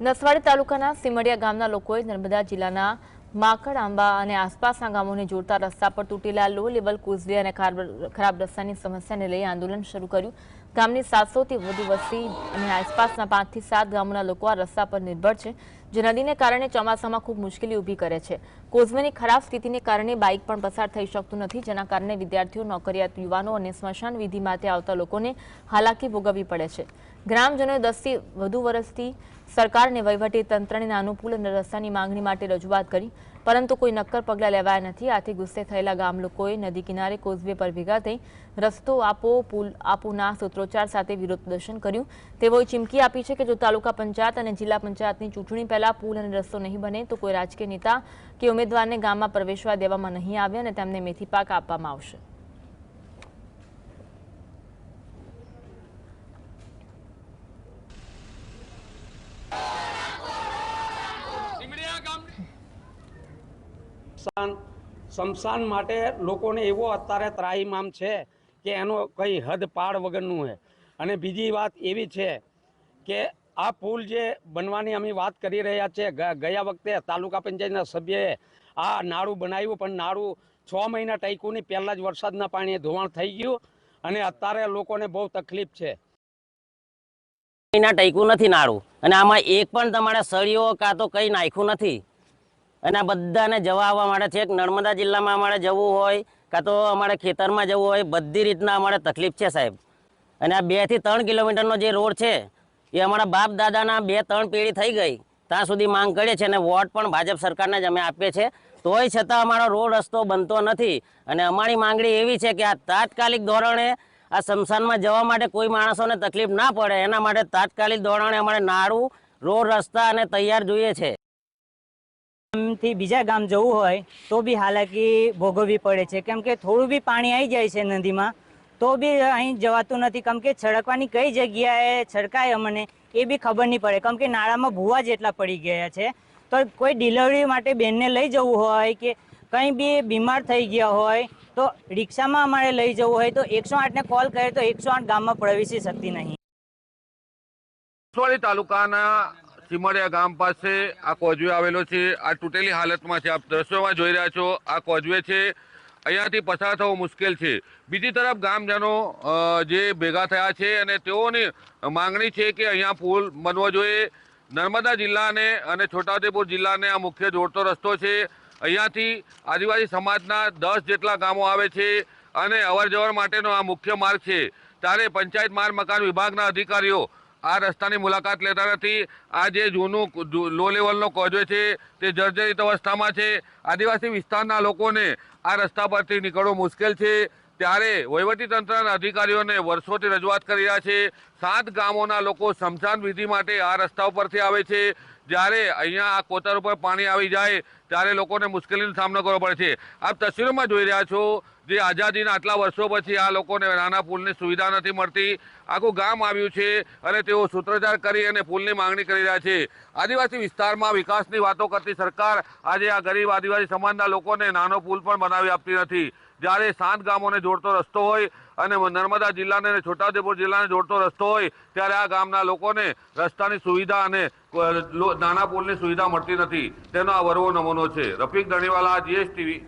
નસવાડી તાલુકાના સિમડિયા ગામના લોકોએ નર્મદા જિલ્લાના માકડ, આંબા અને આસપાસના ગામોને જોડતા રસ્તા પર તૂટેલા લો લેવલ કોઝવે અને ખરાબ રસ્તાની સમસ્યાને લઈ આંદોલન શરૂ કર્યું. ગામની સાતસોથી વધુ વસ્તી અને આસપાસના પાંચથી સાત ગામોના લોકો આ રસ્તા પર નિર્ભર છે, જે નદીને કારણે ચોમાસામાં ખૂબ મુશ્કેલી ઊભી કરે છે. કોઝવેની ખરાબ સ્થિતિને કારણે બાઇક પણ પસાર થઈ શકતું નથી, જેના કારણે વિદ્યાર્થીઓ, નોકરિયાત યુવાનો અને સ્મશાન વિધિ માટે આવતા લોકોને હાલાકી ભોગવવી પડે છે. ગ્રામજનોએ દસથી વધુ વર્ષથી સરકારને વહીવટી તંત્રને પુલ અને રસ્તાની માંગણી માટે રજૂઆત કરી પરંતુ કોઈ નક્કર પગલાં લેવાયા નથી. આથી ગુસ્સે થયેલા ગામ લોકોએ નદી કિનારે કોઝવે પર ભેગા થઈ રસ્તો આપો, પુલ આપોના સૂત્રોચ્ચાર સાથે વિરોધ પ્રદર્શન કર્યું. તેઓએ ચીમકી આપી છે કે જો તાલુકા પંચાયત અને જિલ્લા પંચાયતની ચૂંટણી પહેલા પુલ અને રસ્તો નહીં બને, તો કોઈ રાજકીય નેતા કે ઉમેદવારને ગામમાં પ્રવેશવા દેવામાં નહીં આવે અને તેમને મેથી પાક આપવામાં આવશે. સ્મશાન સ્મશાન માટે લોકોને એવો અત્યારે ત્રાહીમામ છે કે એનો કંઈ હદ પાડ વગરનું છે અને બીજી વાત એવી છે કે આ પુલ જે બનવાની અમે વાત કરી રહ્યા છે ગયા વખતે તાલુકા પંચાયતના સભ્યએ આ નાળું બનાવ્યું, પણ નાળું છ મહિના ટાઈકુની પહેલાં જ વરસાદના પાણીએ ધોવાણ થઈ ગયું અને અત્યારે લોકોને બહુ તકલીફ છે. મહિના ટૈકું નથી નાળું. અને આમાં એક પણ તમારે સળીઓ કાં તો કંઈ નાખ્યું નથી. અને આ બધાને જવા આવવા માટે છે નર્મદા જિલ્લામાં અમારે જવું હોય કાં તો અમારે ખેતરમાં જવું હોય, બધી રીતના અમારે તકલીફ છે સાહેબ. અને આ બેથી ત્રણ કિલોમીટરનો જે રોડ છે, એ અમારા બાપ દાદાના બે ત્રણ પેઢી થઈ ગઈ. ત્યાં સુધી માંગ કરીએ છીએ અને વોટ પણ ભાજપ સરકારને જ અમે આપીએ છીએ. તોય છતાં અમારો રોડ રસ્તો બનતો નથી. અને અમારી માંગણી એવી છે કે આ તાત્કાલિક ધોરણે આ શમશાનમાં જવા માટે કોઈ માણસોને તકલીફ ના પડે. એના માટે તાત્કાલિક ધોરણે અમારે નાળું, રોડ રસ્તા અને તૈયાર જોઈએ છે. ગામથી બીજા ગામ જવું હોય, તો બી હાલાકી ભોગવવી પડે છે. કેમ કે થોડું બી પાણી આવી જાય છે નદીમાં, તો બી અહીં જવાતું નથી. કેમ કે છડકવાની કઈ જગ્યાએ છડકાય અમને, એ બી ખબર નહીં પડે. કેમ કે નાળામાં ભૂવા જેટલા પડી ગયા છે. તો કોઈ ડિલિવરી માટે બેનને લઈ જવું હોય કે કંઈ બી બીમાર થઈ ગયા હોય, તો રિક્ષામાં અમારે લઈ જવું હોય, તો એકસો આઠને કોલ કરે તો એકસો આઠ ગામમાં પ્રવેશી શકતી નહીં. તાલુકાના સિમડિયા ગામ પાસે આ કોઝવે આવેલો છે. આ તૂટેલી હાલતમાં છે આપ દ્રશ્યોમાં જોઈ રહ્યા છો. આ કોઝવે છે. અહીંયાથી પસાર થવું મુશ્કેલ છે. બીજી તરફ ગામજનો જે ભેગા થયા છે અને તેઓની માંગણી છે કે અહીંયા પુલ બનવો જોઈએ. નર્મદા જિલ્લાને અને છોટાઉદેપુર જિલ્લાને આ મુખ્ય જોડતો રસ્તો છે. અહીંયાથી આદિવાસી સમાજના દસ જેટલા ગામો આવે છે અને અવરજવર માટેનો આ મુખ્ય માર્ગ છે. ત્યારે પંચાયત માર્ગ મકાન વિભાગના અધિકારીઓ આ રસ્તાની મુલાકાત લેતા નથી. આ જે જૂનું લો લેવલનો કોજો છે, તે જર્જરિત અવસ્થામાં છે. આદિવાસી વિસ્તારના લોકોને આ રસ્તા પરથી નીકળવું મુશ્કેલ છે. ત્યારે વહીવટીતંત્રના અધિકારીઓને વર્ષોથી રજૂઆત કરી રહ્યા છે. સાત ગામોના લોકો શમશાન વિધિ માટે આ રસ્તા ઉપરથી આવે છે. જ્યારે અહીંયા આ કોતર ઉપર પાણી આવી જાય, ત્યારે લોકોને મુશ્કેલીનો સામનો કરવો પડે છે. આપ તસવીરોમાં જોઈ રહ્યા છો જે આઝાદીના આટલા વર્ષો પછી આ લોકોને નાના પુલની સુવિધા નથી મળતી. આખું ગામ આવ્યું છે અને તેઓ સૂત્રોચ્ચાર કરી અને પુલની માંગણી કરી રહ્યા છે. આદિવાસી વિસ્તારમાં વિકાસની વાતો કરતી સરકાર આજે આ ગરીબ આદિવાસી સમાજના લોકોને નાનો પુલ પણ બનાવી આપતી નથી. જ્યારે સાત ગામોને જોડતો રસ્તો હોય અને નર્મદા જિલ્લાને અને છોટાઉદેપુર જિલ્લાને જોડતો રસ્તો હોય, ત્યારે આ ગામના લોકોને રસ્તાની સુવિધા અને નાના પુલની સુવિધા મળતી નથી. તેનો આ વરવો નમૂનો છે. રફીક ધણીવાલા, જીએસટીવી